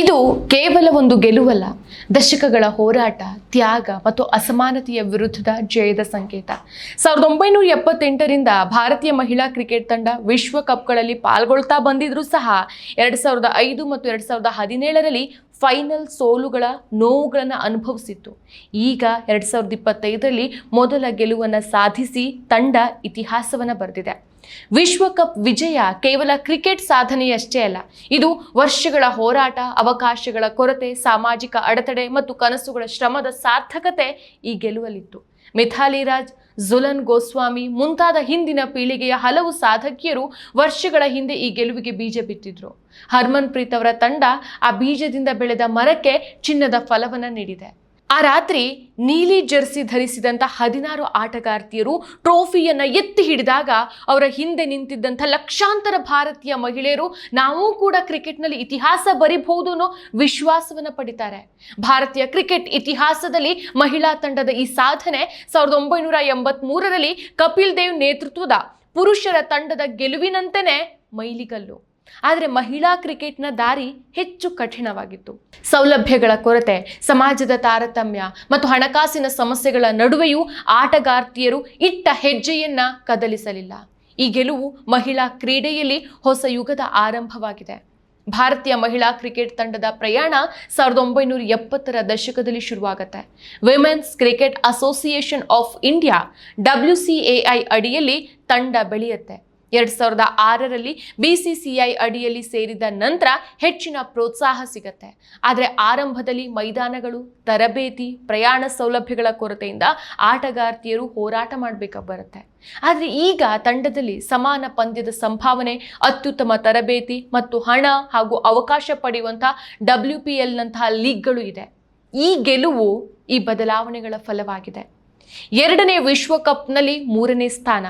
ಇದು ಕೇವಲ ಒಂದು ಗೆಲುವಲ್ಲ. ದಶಕಗಳ ಹೋರಾಟ, ತ್ಯಾಗ ಮತ್ತು ಅಸಮಾನತೆಯ ವಿರುದ್ಧದ ಜಯದ ಸಂಕೇತ. ಸಾವಿರದ ಒಂಬೈನೂರ ಎಪ್ಪತ್ತೆಂಟರಿಂದ ಭಾರತೀಯ ಮಹಿಳಾ ಕ್ರಿಕೆಟ್ ತಂಡ ವಿಶ್ವಕಪ್ಗಳಲ್ಲಿ ಪಾಲ್ಗೊಳ್ತಾ ಬಂದಿದ್ರೂ ಸಹ ಎರಡು ಸಾವಿರದ ಐದು ಮತ್ತು ಎರಡು ಸಾವಿರದ ಹದಿನೇಳರಲ್ಲಿ ಫೈನಲ್ ಸೋಲುಗಳ ನೋವುಗಳನ್ನು ಅನುಭವಿಸಿತ್ತು. ಈಗ ಎರಡು ಸಾವಿರದ ಇಪ್ಪತ್ತೈದರಲ್ಲಿ ಮೊದಲ ಗೆಲುವನ್ನು ಸಾಧಿಸಿ ತಂಡ ಇತಿಹಾಸವನ್ನು ಬರೆದಿದೆ. ವಿಶ್ವಕಪ್ ವಿಜಯ ಕೇವಲ ಕ್ರಿಕೆಟ್ ಸಾಧನೆಯಷ್ಟೇ ಅಲ್ಲ, ಇದು ವರ್ಷಗಳ ಹೋರಾಟ, ಅವಕಾಶಗಳ ಕೊರತೆ, ಸಾಮಾಜಿಕ ಅಡೆತಡೆ ಮತ್ತು ಕನಸುಗಳ ಶ್ರಮದ ಸಾರ್ಥಕತೆ ಈ ಗೆಲುವಲ್ಲಿತ್ತು. ಮಿಥಾಲಿ ರಾಜ್ ಜುಲನ್ ಗೋಸ್ವಾಮಿ ಮುಂತಾದ ಹಿಂದಿನ ಪೀಳಿಗೆಯ ಹಲವು ಸಾಧಕಿಯರು ವರ್ಷಗಳ ಹಿಂದೆ ಈ ಗೆಲುವಿಗೆ ಬೀಜ ಬಿತ್ತಿದ್ರು. ಹರ್ಮನ್ ಪ್ರೀತ್ ಅವರ ತಂಡ ಆ ಬೀಜದಿಂದ ಬೆಳೆದ ಮರಕ್ಕೆ ಚಿನ್ನದ ಫಲವನ್ನು ನೀಡಿದೆ. ಆ ರಾತ್ರಿ ನೀಲಿ ಜರ್ಸಿ ಧರಿಸಿದಂಥ ಹದಿನಾರು ಆಟಗಾರ್ತಿಯರು ಟ್ರೋಫಿಯನ್ನು ಎತ್ತಿ ಹಿಡಿದಾಗ ಅವರ ಹಿಂದೆ ನಿಂತಿದ್ದಂಥ ಲಕ್ಷಾಂತರ ಭಾರತೀಯ ಮಹಿಳೆಯರು ನಾವೂ ಕೂಡ ಕ್ರಿಕೆಟ್ನಲ್ಲಿ ಇತಿಹಾಸ ಬರಿಬಹುದು ಅನ್ನೋ ವಿಶ್ವಾಸವನ್ನು ಪಡಿತಾರೆ. ಭಾರತೀಯ ಕ್ರಿಕೆಟ್ ಇತಿಹಾಸದಲ್ಲಿ ಮಹಿಳಾ ತಂಡದ ಈ ಸಾಧನೆ ಸಾವಿರದ ಒಂಬೈನೂರ ಕಪಿಲ್ ದೇವ್ ನೇತೃತ್ವದ ಪುರುಷರ ತಂಡದ ಗೆಲುವಿನಂತೆಯೇ ಮೈಲಿಗಲ್ಲು. ಆದರೆ ಮಹಿಳಾ ಕ್ರಿಕೆಟ್ನ ದಾರಿ ಹೆಚ್ಚು ಕಠಿಣವಾಗಿತ್ತು. ಸೌಲಭ್ಯಗಳ ಕೊರತೆ, ಸಮಾಜದ ತಾರತಮ್ಯ ಮತ್ತು ಹಣಕಾಸಿನ ಸಮಸ್ಯೆಗಳ ನಡುವೆಯೂ ಆಟಗಾರ್ತಿಯರು ಇಟ್ಟ ಹೆಜ್ಜೆಯನ್ನ ಕದಲಿಸಲಿಲ್ಲ. ಈ ಗೆಲುವು ಮಹಿಳಾ ಕ್ರೀಡೆಯಲ್ಲಿ ಹೊಸ ಯುಗದ ಆರಂಭವಾಗಿದೆ. ಭಾರತೀಯ ಮಹಿಳಾ ಕ್ರಿಕೆಟ್ ತಂಡದ ಪ್ರಯಾಣ ಸಾವಿರದ ಒಂಬೈನೂರ ಎಪ್ಪತ್ತರ ದಶಕದಲ್ಲಿ ಶುರುವಾಗುತ್ತೆ. Women's cricket association of India W ಅಡಿಯಲ್ಲಿ ತಂಡ ಬೆಳೆಯುತ್ತೆ. ಎರಡ್ ಸಾವಿರದ ಆರರಲ್ಲಿ ಬಿಸಿಸಿಐ ಅಡಿಯಲ್ಲಿ ಸೇರಿದ ನಂತರ ಹೆಚ್ಚಿನ ಪ್ರೋತ್ಸಾಹ ಸಿಗತ್ತೆ. ಆದರೆ ಆರಂಭದಲ್ಲಿ ಮೈದಾನಗಳು, ತರಬೇತಿ, ಪ್ರಯಾಣ ಸೌಲಭ್ಯಗಳ ಕೊರತೆಯಿಂದ ಆಟಗಾರ್ತಿಯರು ಹೋರಾಟ ಮಾಡಬೇಕಾಗಿ ಬರುತ್ತೆ. ಆದರೆ ಈಗ ತಂಡದಲ್ಲಿ ಸಮಾನ ಪಂದ್ಯದ ಸಂಭಾವನೆ, ಅತ್ಯುತ್ತಮ ತರಬೇತಿ ಮತ್ತು ಹಣ ಹಾಗೂ ಅವಕಾಶ ಪಡೆಯುವಂಥ ಡಬ್ಲ್ಯೂ ಪಿ ಎಲ್ನಂತಹ ಲೀಗ್ಗಳು ಇದೆ. ಈ ಗೆಲುವು ಈ ಬದಲಾವಣೆಗಳ ಫಲವಾಗಿದೆ. ಎರಡನೇ ವಿಶ್ವಕಪ್ನಲ್ಲಿ ಮೂರನೇ ಸ್ಥಾನ.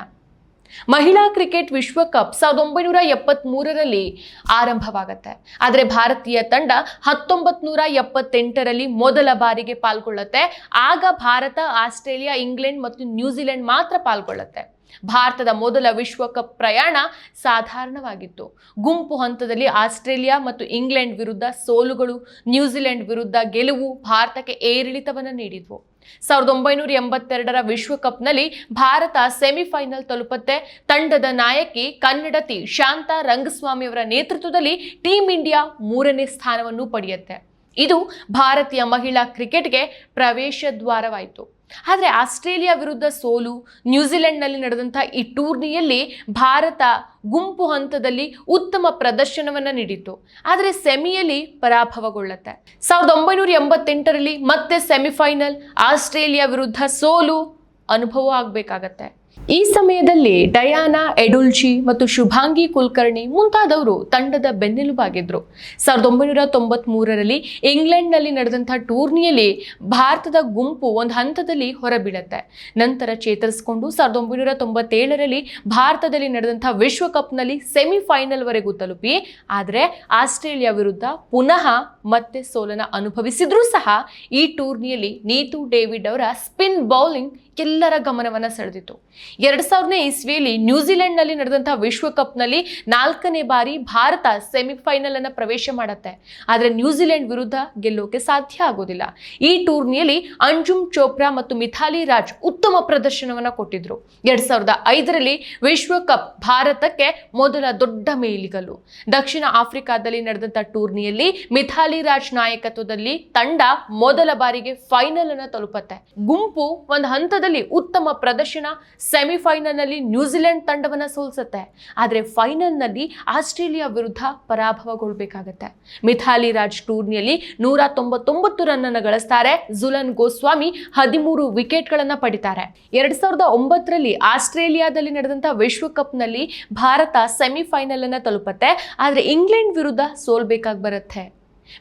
ಮಹಿಳಾ ಕ್ರಿಕೆಟ್ ವಿಶ್ವಕಪ್ ಸಾವಿರದ ಒಂಬೈನೂರ ಎಪ್ಪತ್ತ್ಮೂರರಲ್ಲಿ ಆರಂಭವಾಗುತ್ತೆ. ಆದರೆ ಭಾರತೀಯ ತಂಡ ಹತ್ತೊಂಬತ್ತು ನೂರ ಎಪ್ಪತ್ತೆಂಟರಲ್ಲಿ ಮೊದಲ ಬಾರಿಗೆ ಪಾಲ್ಗೊಳ್ಳುತ್ತೆ. ಆಗ ಭಾರತ, ಆಸ್ಟ್ರೇಲಿಯಾ, ಇಂಗ್ಲೆಂಡ್ ಮತ್ತು ನ್ಯೂಜಿಲೆಂಡ್ ಮಾತ್ರ ಪಾಲ್ಗೊಳ್ಳುತ್ತೆ. ಭಾರತದ ಮೊದಲ ವಿಶ್ವಕಪ್ ಪ್ರಯಾಣ ಸಾಧಾರಣವಾಗಿತ್ತು. ಗುಂಪು ಹಂತದಲ್ಲಿ ಆಸ್ಟ್ರೇಲಿಯಾ ಮತ್ತು ಇಂಗ್ಲೆಂಡ್ ವಿರುದ್ಧ ಸೋಲುಗಳು, ನ್ಯೂಜಿಲೆಂಡ್ ವಿರುದ್ಧ ಗೆಲುವು ಭಾರತಕ್ಕೆ ಏರಿಳಿತವನ್ನು ನೀಡಿದ್ವು. ಸಾವಿರದ ಒಂಬೈನೂರ ಎಂಬತ್ತೆರಡರ ವಿಶ್ವಕಪ್ನಲ್ಲಿ ಭಾರತ ಸೆಮಿಫೈನಲ್ ತಲುಪತ್ತೆ, ತಂಡದ ನಾಯಕಿ ಕನ್ನಡತಿ ಶಾಂತಾ ರಂಗಸ್ವಾಮಿ ಅವರ ನೇತೃತ್ವದಲ್ಲಿ ಟೀಂ ಇಂಡಿಯಾ ಮೂರನೇ ಸ್ಥಾನವನ್ನು ಪಡೆಯುತ್ತೆ. ಇದು ಭಾರತೀಯ ಮಹಿಳಾ ಕ್ರಿಕೆಟ್ಗೆ ಪ್ರವೇಶ ದ್ವಾರವಾಯಿತು. ಆದರೆ ಆಸ್ಟ್ರೇಲಿಯಾ ವಿರುದ್ಧ ಸೋಲು ನ್ಯೂಜಿಲೆಂಡ್ನಲ್ಲಿ ನಡೆದಂಥ ಈ ಟೂರ್ನಿಯಲ್ಲಿ ಭಾರತ ಗುಂಪು ಹಂತದಲ್ಲಿ ಉತ್ತಮ ಪ್ರದರ್ಶನವನ್ನು ನೀಡಿತು ಆದರೆ ಸೆಮಿಯಲ್ಲಿ ಪರಾಭವಗೊಳ್ಳುತ್ತೆ. ಸಾವಿರದ ಒಂಬೈನೂರ ಎಂಬತ್ತೆಂಟರಲ್ಲಿ ಮತ್ತೆ ಸೆಮಿಫೈನಲ್ ಆಸ್ಟ್ರೇಲಿಯಾ ವಿರುದ್ಧ ಸೋಲು ಅನುಭವ ಆಗಬೇಕಾಗತ್ತೆ. ಈ ಸಮಯದಲ್ಲಿ ಡಯಾನಾ, ಎಡುಲ್ಜಿ ಮತ್ತು ಶುಭಾಂಗಿ ಕುಲಕರ್ಣಿ ಮುಂತಾದವರು ತಂಡದ ಬೆನ್ನೆಲುಬಾಗಿದ್ದರು ಸಾವಿರದ ಒಂಬೈನೂರ ತೊಂಬತ್ತ್ ಮೂರರಲ್ಲಿ ಇಂಗ್ಲೆಂಡ್ನಲ್ಲಿ ನಡೆದಂಥ ಟೂರ್ನಿಯಲ್ಲಿ ಭಾರತದ ಗುಂಪು ಒಂದು ಹಂತದಲ್ಲಿ ಹೊರಬೀಳತ್ತೆ ನಂತರ ಚೇತರಿಸಿಕೊಂಡು ಸಾವಿರದ ಒಂಬೈನೂರ ತೊಂಬತ್ತೇಳರಲ್ಲಿ ಭಾರತದಲ್ಲಿ ನಡೆದಂಥ ವಿಶ್ವಕಪ್ನಲ್ಲಿ ಸೆಮಿಫೈನಲ್ವರೆಗೂ ತಲುಪಿ, ಆದರೆ ಆಸ್ಟ್ರೇಲಿಯಾ ವಿರುದ್ಧ ಪುನಃ ಮತ್ತೆ ಸೋಲನ ಅನುಭವಿಸಿದರೂ ಸಹ ಈ ಟೂರ್ನಿಯಲ್ಲಿ ನೀತು ಡೇವಿಡ್ ಅವರ ಸ್ಪಿನ್ ಬೌಲಿಂಗ್ ಎಲ್ಲರ ಗಮನವನ್ನು ಸೆಳೆದಿತ್ತು. ಎರಡ್ ಸಾವಿರನೇ ಇಸ್ವಿಯಲ್ಲಿ ನ್ಯೂಜಿಲೆಂಡ್ನಲ್ಲಿ ನಡೆದಂತಹ ವಿಶ್ವಕಪ್ನಲ್ಲಿ ನಾಲ್ಕನೇ ಬಾರಿ ಭಾರತ ಸೆಮಿಫೈನಲ್ ಅನ್ನು ಪ್ರವೇಶ ಮಾಡುತ್ತೆ. ಆದರೆ ನ್ಯೂಜಿಲೆಂಡ್ ವಿರುದ್ಧ ಗೆಲ್ಲೋಕೆ ಸಾಧ್ಯ ಆಗೋದಿಲ್ಲ. ಈ ಟೂರ್ನಿಯಲ್ಲಿ ಅಂಜುಮ್ ಚೋಪ್ರಾ ಮತ್ತು ಮಿಥಾಲಿ ರಾಜ್ ಉತ್ತಮ ಪ್ರದರ್ಶನವನ್ನ ಕೊಟ್ಟಿದ್ರು. ಎರಡ್ ಸಾವಿರದ ಐದರಲ್ಲಿ ವಿಶ್ವಕಪ್ ಭಾರತಕ್ಕೆ ಮೊದಲ ದೊಡ್ಡ ಮೇಲಿಗಲು ದಕ್ಷಿಣ ಆಫ್ರಿಕಾದಲ್ಲಿ ನಡೆದಂಥ ಟೂರ್ನಿಯಲ್ಲಿ ಮಿಥಾಲಿ ರಾಜ್ ನಾಯಕತ್ವದಲ್ಲಿ ತಂಡ ಮೊದಲ ಬಾರಿಗೆ ಫೈನಲ್ ಅನ್ನು ತಲುಪತ್ತೆ. ಗುಂಪು ಒಂದು ಹಂತದಲ್ಲಿ ಉತ್ತಮ ಪ್ರದರ್ಶನ, ಸೆಮಿಫೈನಲ್ನಲ್ಲಿ ನ್ಯೂಜಿಲೆಂಡ್ ತಂಡವನ್ನು ಸೋಲಿಸುತ್ತೆ. ಆದರೆ ಫೈನಲ್ನಲ್ಲಿ ಆಸ್ಟ್ರೇಲಿಯಾ ವಿರುದ್ಧ ಪರಾಭವಗೊಳ್ಬೇಕಾಗತ್ತೆ. ಮಿಥಾಲಿ ರಾಜ್ ಟೂರ್ನಿಯಲ್ಲಿ ನೂರ ತೊಂಬತ್ತೊಂಬತ್ತು ರನ್ನನ್ನು ಗಳಿಸ್ತಾರೆ ಜುಲನ್ ಗೋಸ್ವಾಮಿ. ಹದಿಮೂರು ವಿಕೆಟ್ಗಳನ್ನು ಪಡಿತಾರೆ. ಎರಡ್ ಸಾವಿರದ ಒಂಬತ್ತರಲ್ಲಿ ಆಸ್ಟ್ರೇಲಿಯಾದಲ್ಲಿ ನಡೆದಂಥ ವಿಶ್ವಕಪ್ನಲ್ಲಿ ಭಾರತ ಸೆಮಿಫೈನಲ್ ಅನ್ನು ತಲುಪತ್ತೆ. ಆದರೆ ಇಂಗ್ಲೆಂಡ್ ವಿರುದ್ಧ ಸೋಲ್ಬೇಕಾಗಿ ಬರುತ್ತೆ.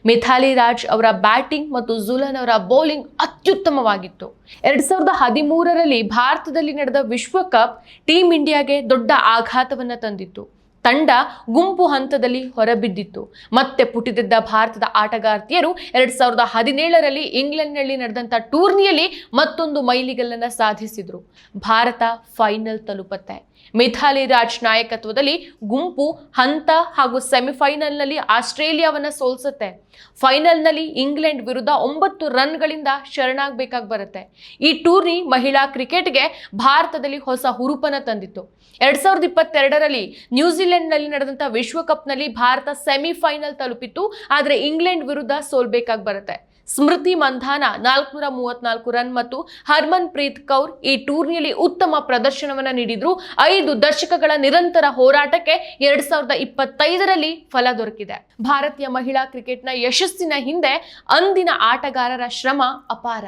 ಮಿಥಾಲಿ ರಾಜ್ ಅವರ ಬ್ಯಾಟಿಂಗ್ ಮತ್ತು ಜುಲನ್ ಅವರ ಬೌಲಿಂಗ್ ಅತ್ಯುತ್ತಮವಾಗಿತ್ತು. ಎರಡ್ ಸಾವಿರದ ಹದಿಮೂರರಲ್ಲಿ ಭಾರತದಲ್ಲಿ ನಡೆದ ವಿಶ್ವಕಪ್ ಟೀಮ್ ಇಂಡಿಯಾಗೆ ದೊಡ್ಡ ಆಘಾತವನ್ನು ತಂದಿತ್ತು. ತಂಡ ಗುಂಪು ಹಂತದಲ್ಲಿ ಹೊರಬಿದ್ದಿತ್ತು. ಮತ್ತೆ ಪುಟಿದಿದ್ದ ಭಾರತದ ಆಟಗಾರ್ತಿಯರು ಎರಡ್ ಸಾವಿರದ ಹದಿನೇಳರಲ್ಲಿ ಇಂಗ್ಲೆಂಡ್ನಲ್ಲಿ ನಡೆದಂಥ ಟೂರ್ನಿಯಲ್ಲಿ ಮತ್ತೊಂದು ಮೈಲಿಗಲ್ಲನ್ನು ಸಾಧಿಸಿದ್ರು. ಭಾರತ ಫೈನಲ್ ತಲುಪತ್ತೆ. ಮಿಥಾಲಿ ರಾಜ್ ನಾಯಕತ್ವದಲ್ಲಿ ಗುಂಪು ಹಂತ ಹಾಗೂ ಸೆಮಿಫೈನಲ್ನಲ್ಲಿ ಆಸ್ಟ್ರೇಲಿಯಾವನ್ನು ಸೋಲ್ಸುತ್ತೆ. ಫೈನಲ್ನಲ್ಲಿ ಇಂಗ್ಲೆಂಡ್ ವಿರುದ್ಧ ಒಂಬತ್ತು ರನ್ಗಳಿಂದ ಶರಣಾಗಬೇಕಾಗಿ ಬರುತ್ತೆ. ಈ ಟೂರ್ನಿ ಮಹಿಳಾ ಕ್ರಿಕೆಟ್ಗೆ ಭಾರತದಲ್ಲಿ ಹೊಸ ಹುರುಪನ್ನು ತಂದಿತ್ತು. ಎರಡ್ ಸಾವಿರದ ಇಪ್ಪತ್ತೆರಡರಲ್ಲಿ ನ್ಯೂಜಿಲೆಂಡ್ನಲ್ಲಿ ನಡೆದಂಥ ವಿಶ್ವಕಪ್ನಲ್ಲಿ ಭಾರತ ಸೆಮಿಫೈನಲ್ ತಲುಪಿತ್ತು. ಆದರೆ ಇಂಗ್ಲೆಂಡ್ ವಿರುದ್ಧ ಸೋಲ್ಬೇಕಾಗಿ ಬರುತ್ತೆ. ಸ್ಮೃತಿ ಮಂಧಾನ ನಾಲ್ಕುನೂರ ಮೂವತ್ನಾಲ್ಕು ರನ್ ಮತ್ತು ಹರ್ಮನ್ ಪ್ರೀತ್ ಕೌರ್ ಈ ಟೂರ್ನಿಯಲ್ಲಿ ಉತ್ತಮ ಪ್ರದರ್ಶನವನ್ನ ನೀಡಿದ್ರು. ಐದು ದಶಕಗಳ ನಿರಂತರ ಹೋರಾಟಕ್ಕೆ ಎರಡ್ ಸಾವಿರದ ಇಪ್ಪತ್ತೈದರಲ್ಲಿ ಫಲ ದೊರಕಿದೆ. ಭಾರತೀಯ ಮಹಿಳಾ ಕ್ರಿಕೆಟ್ನ ಯಶಸ್ಸಿನ ಹಿಂದೆ ಅಂದಿನ ಆಟಗಾರರ ಶ್ರಮ ಅಪಾರ.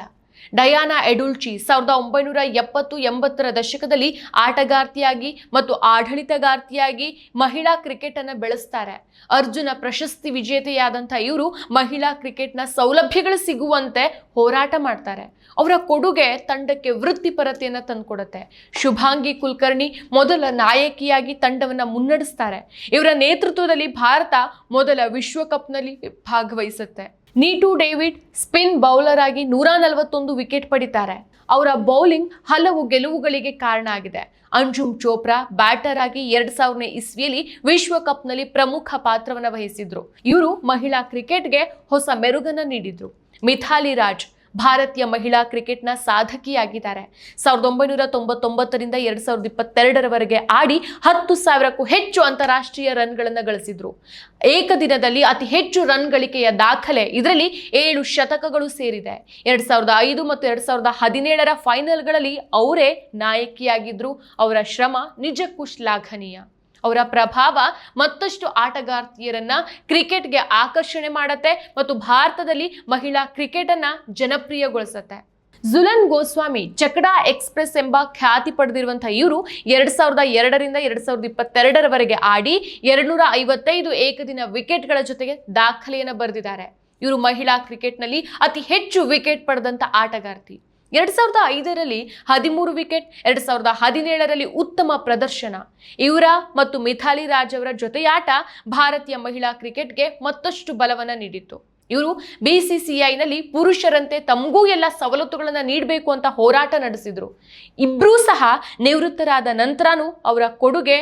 ಡಯಾನಾ ಎಡುಲ್ಚಿ ಸಾವಿರದ ಒಂಬೈನೂರ ಎಪ್ಪತ್ತು ಎಂಬತ್ತರ ದಶಕದಲ್ಲಿ ಆಟಗಾರ್ತಿಯಾಗಿ ಮತ್ತು ಆಡಳಿತಗಾರ್ತಿಯಾಗಿ ಮಹಿಳಾ ಕ್ರಿಕೆಟ್ ಅನ್ನು ಬೆಳೆಸ್ತಾರೆ. ಅರ್ಜುನ ಪ್ರಶಸ್ತಿ ವಿಜೇತೆಯಾದಂಥ ಇವರು ಮಹಿಳಾ ಕ್ರಿಕೆಟ್ನ ಸೌಲಭ್ಯಗಳು ಸಿಗುವಂತೆ ಹೋರಾಟ ಮಾಡ್ತಾರೆ. ಅವರ ಕೊಡುಗೆ ತಂಡಕ್ಕೆ ವೃತ್ತಿಪರತೆಯನ್ನು ತಂದುಕೊಡುತ್ತೆ. ಶುಭಾಂಗಿ ಕುಲಕರ್ಣಿ ಮೊದಲ ನಾಯಕಿಯಾಗಿ ತಂಡವನ್ನು ಮುನ್ನಡೆಸ್ತಾರೆ. ಇವರ ನೇತೃತ್ವದಲ್ಲಿ ಭಾರತ ಮೊದಲ ವಿಶ್ವಕಪ್ನಲ್ಲಿ ಭಾಗವಹಿಸುತ್ತೆ. ನೀಟು ಡೇವಿಡ್ ಸ್ಪಿನ್ ಬೌಲರ್ ಆಗಿ ನೂರ ನಲವತ್ತೊಂದು ವಿಕೆಟ್ ಪಡಿತಾರೆ. ಅವರ ಬೌಲಿಂಗ್ ಹಲವು ಗೆಲುವುಗಳಿಗೆ ಕಾರಣ ಆಗಿದೆ. ಅಂಜುಮ್ ಚೋಪ್ರಾ ಬ್ಯಾಟರ್ ಆಗಿ ಎರಡ್ ಸಾವಿರನೇ ಇಸ್ವಿಯಲ್ಲಿ ವಿಶ್ವಕಪ್ನಲ್ಲಿ ಪ್ರಮುಖ ಪಾತ್ರವನ್ನು ವಹಿಸಿದ್ರು. ಇವರು ಮಹಿಳಾ ಕ್ರಿಕೆಟ್ಗೆ ಹೊಸ ಮೆರುಗನ್ನು ನೀಡಿದ್ರು. ಮಿಥಾಲಿ ರಾಜ್ ಭಾರತೀಯ ಮಹಿಳಾ ಕ್ರಿಕೆಟ್ನ ಸಾಧಕಿಯಾಗಿದ್ದಾರೆ. ಸಾವಿರದ ಒಂಬೈನೂರ ತೊಂಬತ್ತೊಂಬತ್ತರಿಂದ ಎರಡ್ ಸಾವಿರದ ಇಪ್ಪತ್ತೆರಡರವರೆಗೆ ಆಡಿ ಹತ್ತು ಸಾವಿರಕ್ಕೂ ಹೆಚ್ಚು ಅಂತಾರಾಷ್ಟ್ರೀಯ ರನ್ಗಳನ್ನು ಗಳಿಸಿದ್ರು. ಏಕದಿನದಲ್ಲಿ ಅತಿ ಹೆಚ್ಚು ರನ್ ಗಳಿಕೆಯ ದಾಖಲೆ ಇದರಲ್ಲಿ ಏಳು ಶತಕಗಳು ಸೇರಿದೆ. ಎರಡ್ ಸಾವಿರದ ಐದು ಮತ್ತು ಎರಡ್ ಸಾವಿರದ ಹದಿನೇಳರ ಫೈನಲ್ಗಳಲ್ಲಿ ಅವರೇ ನಾಯಕಿಯಾಗಿದ್ರು. ಅವರ ಶ್ರಮ ನಿಜಕ್ಕೂ ಶ್ಲಾಘನೀಯ. ಅವರ ಪ್ರಭಾವ ಮತ್ತಷ್ಟು ಆಟಗಾರ್ತಿಯರನ್ನ ಕ್ರಿಕೆಟ್ಗೆ ಆಕರ್ಷಣೆ ಮಾಡತ್ತೆ ಮತ್ತು ಭಾರತದಲ್ಲಿ ಮಹಿಳಾ ಕ್ರಿಕೆಟ್ ಅನ್ನ ಜನಪ್ರಿಯಗೊಳಿಸತ್ತೆ. ಜುಲನ್ ಗೋಸ್ವಾಮಿ ಚಕಡಾ ಎಕ್ಸ್ಪ್ರೆಸ್ ಎಂಬ ಖ್ಯಾತಿ ಪಡೆದಿರುವಂತಹ ಇವರು ಎರಡ್ ಸಾವಿರದ ಎರಡರಿಂದ ಎರಡ್ ಸಾವಿರದ ಇಪ್ಪತ್ತೆರಡರವರೆಗೆ ಆಡಿ ಎರಡ್ನೂರ ಐವತ್ತೈದು ಏಕದಿನ ವಿಕೆಟ್ಗಳ ಜೊತೆಗೆ ದಾಖಲೆಯನ್ನು ಬರೆದಿದ್ದಾರೆ. ಇವರು ಮಹಿಳಾ ಕ್ರಿಕೆಟ್ನಲ್ಲಿ ಅತಿ ಹೆಚ್ಚು ವಿಕೆಟ್ ಪಡೆದಂತ ಆಟಗಾರ್ತಿ. ಎರಡ್ ಸಾವಿರದ ಐದರಲ್ಲಿ ಹದಿಮೂರು ವಿಕೆಟ್, ಎರಡು ಸಾವಿರದ ಹದಿನೇಳರಲ್ಲಿ ಉತ್ತಮ ಪ್ರದರ್ಶನ. ಇವರ ಮತ್ತು ಮಿಥಾಲಿ ರಾಜ್ ಅವರ ಜೊತೆಯಾಟ ಭಾರತೀಯ ಮಹಿಳಾ ಕ್ರಿಕೆಟ್ಗೆ ಮತ್ತಷ್ಟು ಬಲವನ್ನು ನೀಡಿತ್ತು. ಇವರು ಬಿಸಿಸಿಐನಲ್ಲಿ ಪುರುಷರಂತೆ ತಮಗೂ ಎಲ್ಲ ಸವಲತ್ತುಗಳನ್ನು ನೀಡಬೇಕು ಅಂತ ಹೋರಾಟ ನಡೆಸಿದರು. ಇಬ್ಬರೂ ಸಹ ನಿವೃತ್ತರಾದ ನಂತರನೂ ಅವರ ಕೊಡುಗೆ,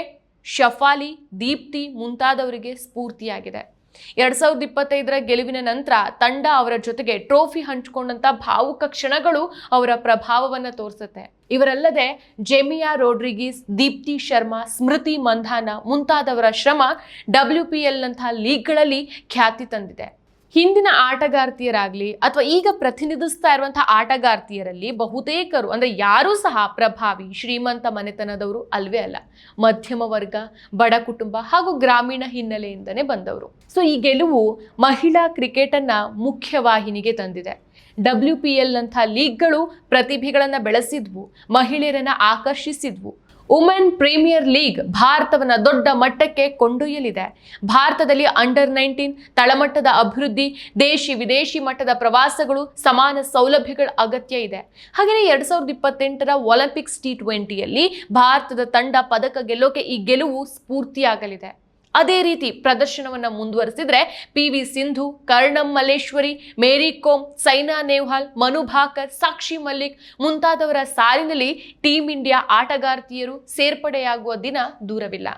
ಶಫಾಲಿ, ದೀಪ್ತಿ ಮುಂತಾದವರಿಗೆ ಸ್ಫೂರ್ತಿಯಾಗಿದೆ. ಎರಡ್ ಸಾವಿರದ ಇಪ್ಪತ್ತೈದರ ಗೆಲುವಿನ ನಂತರ ತಂಡ ಅವರ ಜೊತೆಗೆ ಟ್ರೋಫಿ ಹಂಚಿಕೊಂಡಂತ ಭಾವುಕ ಕ್ಷಣಗಳು ಅವರ ಪ್ರಭಾವವನ್ನು ತೋರಿಸುತ್ತೆ. ಇವರಲ್ಲದೆ ಜೆಮಿಯಾ ರೋಡ್ರಿಗೀಸ್, ದೀಪ್ತಿ ಶರ್ಮಾ, ಸ್ಮೃತಿ ಮಂಧಾನ ಮುಂತಾದವರ ಶ್ರಮ ಡಬ್ಲ್ಯೂ ಪಿ ಎಲ್ನಂತಹ ಲೀಗ್ಗಳಲ್ಲಿ ಖ್ಯಾತಿ ತಂದಿದೆ. ಹಿಂದಿನ ಆಟಗಾರ್ತಿಯರಾಗಲಿ ಅಥವಾ ಈಗ ಪ್ರತಿನಿಧಿಸ್ತಾ ಇರುವಂತಹ ಆಟಗಾರ್ತಿಯರಲ್ಲಿ ಬಹುತೇಕರು, ಅಂದ್ರೆ ಯಾರೂ ಸಹ ಪ್ರಭಾವಿ, ಶ್ರೀಮಂತ ಮನೆತನದವರು ಅಲ್ವೇ ಅಲ್ಲ. ಮಧ್ಯಮ ವರ್ಗ, ಬಡ ಕುಟುಂಬ ಹಾಗೂ ಗ್ರಾಮೀಣ ಹಿನ್ನೆಲೆಯಿಂದನೇ ಬಂದವರು. ಸೊ ಈ ಗೆಲುವು ಮಹಿಳಾ ಕ್ರಿಕೆಟನ್ನು ಮುಖ್ಯವಾಹಿನಿಗೆ ತಂದಿದೆ. ಡಬ್ಲ್ಯೂ ಪಿ ಎಲ್ ನಂಥ ಲೀಗ್ಗಳು ಪ್ರತಿಭೆಗಳನ್ನು ಬೆಳೆಸಿದ್ವು, ಮಹಿಳೆಯರನ್ನ ಆಕರ್ಷಿಸಿದ್ವು. ವುಮೆನ್ ಪ್ರೀಮಿಯರ್ ಲೀಗ್ ಭಾರತವನ್ನ ದೊಡ್ಡ ಮಟ್ಟಕ್ಕೆ ಕೊಂಡೊಯ್ಯಲಿದೆ. ಭಾರತದಲ್ಲಿ ಅಂಡರ್ ನೈನ್ಟೀನ್ ತಳಮಟ್ಟದ ಅಭಿವೃದ್ಧಿ, ದೇಶಿ ವಿದೇಶಿ ಮಟ್ಟದ ಪ್ರವಾಸಗಳು ಸಮಾನ ಸೌಲಭ್ಯಗಳ ಅಗತ್ಯ ಇದೆ. ಹಾಗೆಯೇ ಎರಡ್ ಸಾವಿರದ ಇಪ್ಪತ್ತೆಂಟರ ಒಲಿಂಪಿಕ್ಸ್ ಟಿ ಟ್ವೆಂಟಿಯಲ್ಲಿ ಭಾರತದ ತಂಡ ಪದಕ ಗೆಲ್ಲೋಕೆ ಈ ಗೆಲುವು ಸ್ಫೂರ್ತಿಯಾಗಲಿದೆ. ಅದೇ ರೀತಿ ಪ್ರದರ್ಶನವನ್ನು ಮುಂದುವರೆಸಿದ್ರೆ P V Sindhu, Karnam Malleswari, Mary Kom, Saina Nehwal, Manu Bhaker, Sakshi Malik ಮುಂತಾದವರ ಸಾಲಿನಲ್ಲಿ ಟೀಂ ಇಂಡಿಯಾ ಆಟಗಾರ್ತಿಯರು ಸೇರ್ಪಡೆಯಾಗುವ ದಿನ ದೂರವಿಲ್ಲ.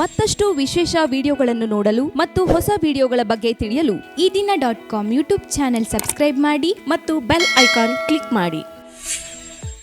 ಮತ್ತಷ್ಟು ವಿಶೇಷ ವಿಡಿಯೋಗಳನ್ನು ನೋಡಲು ಮತ್ತು ಹೊಸ ವಿಡಿಯೋಗಳ ಬಗ್ಗೆ ತಿಳಿಯಲು Ee Dina dot com YouTube channel subscribe ಮಾಡಿ ಮತ್ತು ಬೆಲ್ ಐಕಾನ್ ಕ್ಲಿಕ್ ಮಾಡಿ.